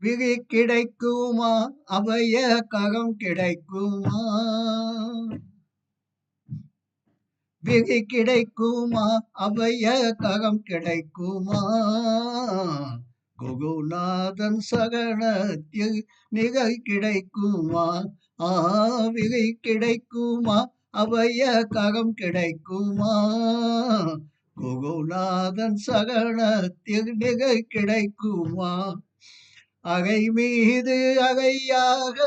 விழி கிடைக்குமா? அவைய ககம் கிடைக்குமா? விழி கிடைக்குமா? அவைய ககம் கிடைக்குமா? குகுநாதன் சகனத்தில் நிகழ் கிடைக்குமா? ஆவிகை கிடைக்குமா? அவைய ககம் கிடைக்குமா? குகுநாதன் சகனத்தில் நிகழ் கிடைக்குமா? அகை மீது அகையாக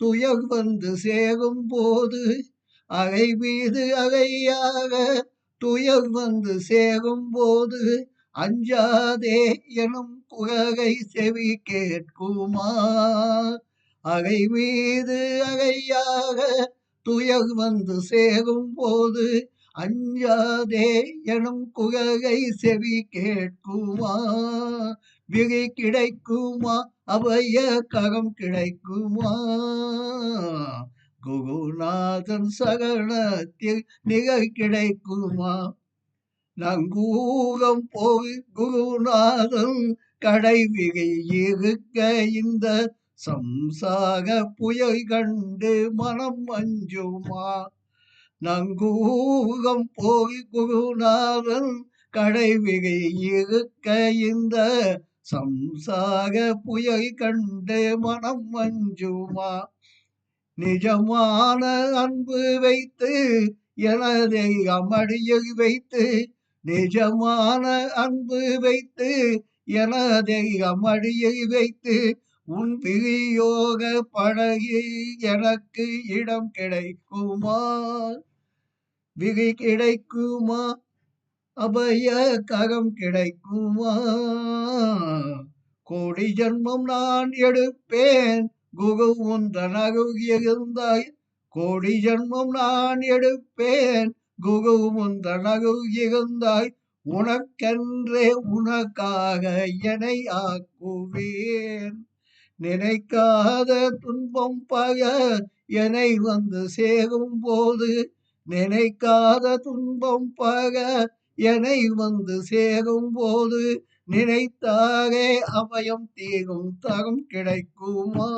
துயர் வந்து சேரும் போது அகை மீது அகையாக துயர் வந்து சேரும் போது அஞ்சாதே எனும் குகை செவி கேட்குமா? அகை மீது அகையாக துயர் வந்து சேரும் போது அஞ்சாதே எனும் குகை செவி கேட்குமா? விகை கிடைக்குமா? அவைய ககம் கிடைக்குமா? குகுநாதன் சகனத்தில் நிகழ் கிடைக்குமா? நங்கூகம் போய் குருநாதன் கடைவிகை இருக்க இந்த சம்சாக புயல் கண்டு மனம் அஞ்சுமா? நங்கூகம் போய் குருநாதன் கடைவிகை இருக்க இந்த சம்சாக புயல் கண்டு மனம் மஞ்சுமா நிஜமான அன்பு வைத்து எனதை அமடியில் வைத்து நிஜமான அன்பு வைத்து எனதை அமடியில் வைத்து உன் பிரியோக படகில் எனக்கு இடம் கிடைக்குமா? விகை கிடைக்குமா? அபய ககம் கிடைக்குமா? கோடி ஜன்மம் நான் எடுப்பேன். குகு உந்தனகு இருந்தாய் கோடி ஜன்மம் நான் எடுப்பேன். குகு உந்தனகு இருந்தாய் உனக்கென்றே உனக்காக என்னை ஆக்குவேன். நினைக்காத துன்பம் பக என்னை வந்து சேரும் போது நினைக்காத துன்பம் பக எனை வந்து சேரும் போது நினைத்தாரே அபயம் தீரும் தரம் கிடைக்குமா?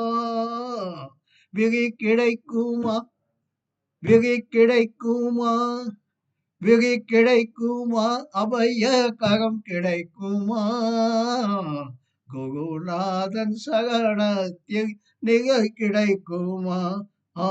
விரி கிடைக்குமா? விரி கிடைக்குமா? விரி கிடைக்குமா? அபய கரம் கிடைக்குமா? குருநாதன் சகனத்தில் நிகழ் கிடைக்குமா? ஆ.